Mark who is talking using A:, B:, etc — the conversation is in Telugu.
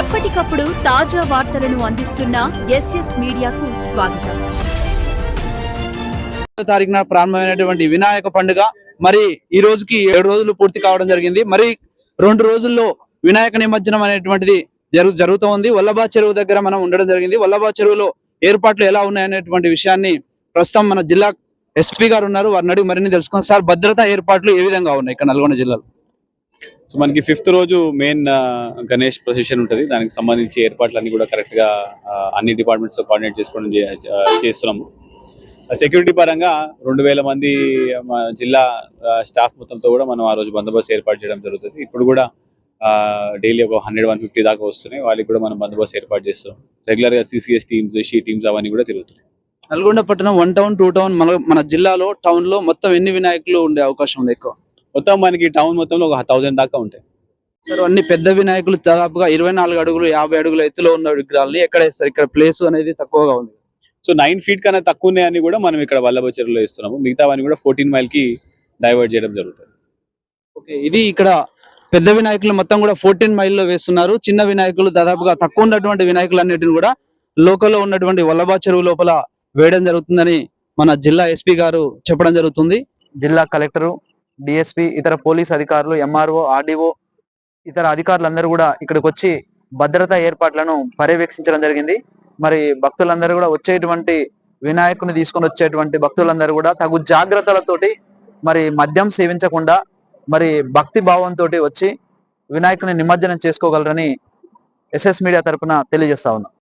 A: ఎప్పటికప్పుడు తాజా వార్తలను అందిస్తున్న ఎస్ఎస్ మీడియాకు స్వాగతం.
B: తారీఖున ప్రారంభమైనటువంటి వినాయక పండుగ. మరి ఈ రోజుకి ఏడు రోజులు పూర్తి కావడం జరిగింది. మరి రెండు రోజుల్లో వినాయక నిమజ్జనం అనేటువంటిది జరుగు జరుగుతూ ఉంది. వల్లభా చెరువు దగ్గర మనం ఉండడం జరిగింది. వల్లభా చెరువులో ఏర్పాట్లు ఎలా ఉన్నాయనేటువంటి విషయాన్ని ప్రస్తుతం మన జిల్లా ఎస్పీ గారు ఉన్నారు. వారిని అడిగి మరిన్ని తెలుసుకుందాం. సార్ భద్రతా ఏర్పాట్లు ఏ విధంగా ఉన్నాయి ఇక్కడ నల్గొండ జిల్లాలో?
C: సో మనకి ఫిఫ్త్ రోజు మెయిన్ గణేష్ ప్రొసెషన్ ఉంటుంది. దానికి సంబంధించి ఏర్పాట్లన్నీ కూడా కరెక్ట్గా అన్ని డిపార్ట్మెంట్స్తో కోఆర్డినేట్ చేసుకోవడం చే- చేస్తున్నాము. సెక్యూరిటీ పరంగా రెండు వేల మంది జిల్లా స్టాఫ్ మొత్తంతో కూడా మనం ఆ రోజు బందోబస్తు ఏర్పాటు చేయడం జరుగుతుంది. ఇప్పుడు కూడా డైలీ ఒక హండ్రెడ్ వన్ ఫిఫ్టీ దాకా వస్తున్నాయి. వాళ్ళకి కూడా మనం బందోబస్తు ఏర్పాటు చేస్తున్నాం. Regular CCS teams she teams అవన్నీ కూడా తిరుగుతున్నాయి.
B: నల్గొండ పట్టణం వన్ టౌన్ టూ టౌన్ మన మన జిల్లాలో టౌన్లో మొత్తం ఎన్ని వినాయకులు ఉండే అవకాశం ఉంది ఎక్కువ?
C: మొత్తం మనకి టౌన్ మొత్తంలో ఒక థౌసండ్ దాకా ఉంటాయి.
B: సార్ అన్ని పెద్ద వినాయకులు దాదాపుగా ఇరవై నాలుగు అడుగులు యాభై అడుగుల ఎత్తులో ఉన్న విగ్రహాలని ఎక్కడ వేస్తారు? ఇక్కడ ప్లేస్ అనేది తక్కువగా ఉంది.
C: సో నైన్ ఫీట్ కన్నా తక్కువ ఉన్నాయని కూడా మనం ఇక్కడ వల్లభ చెరువులో ఇస్తున్నాము మిగతావన్నీ కూడా ఫోర్టీన్ మైల్కి డైవర్ట్ చేయడం జరుగుతుంది.
B: ఓకే ఇది ఇక్కడ పెద్ద వినాయకులు మొత్తం కూడా ఫోర్టీన్ మైల్లో వేస్తున్నారు. చిన్న వినాయకులు దాదాపుగా తక్కువ ఉన్నటువంటి వినాయకులు అన్నిటిని కూడా లోకల్లో ఉన్నటువంటి వల్లభా చెరువు లోపల వేయడం జరుగుతుందని మన జిల్లా ఎస్పీ గారు చెప్పడం జరుగుతుంది. జిల్లా కలెక్టరు డిఎస్పి ఇతర పోలీస్ అధికారులు ఎంఆర్ఓ ఆర్డీఓ ఇతర అధికారులందరూ కూడా ఇక్కడికి వచ్చి భద్రతా ఏర్పాట్లను పర్యవేక్షించడం జరిగింది. మరి భక్తులందరూ కూడా వచ్చేటువంటి వినాయకుని తీసుకొని వచ్చేటువంటి భక్తులందరూ కూడా తగు జాగ్రత్తలతోటి మరి మద్యం సేవించకుండా మరి భక్తి భావంతో వచ్చి వినాయకుని నిమజ్జనం చేసుకోగలరని ఎస్ఎస్ మీడియా తరపున తెలియజేస్తా ఉన్నా.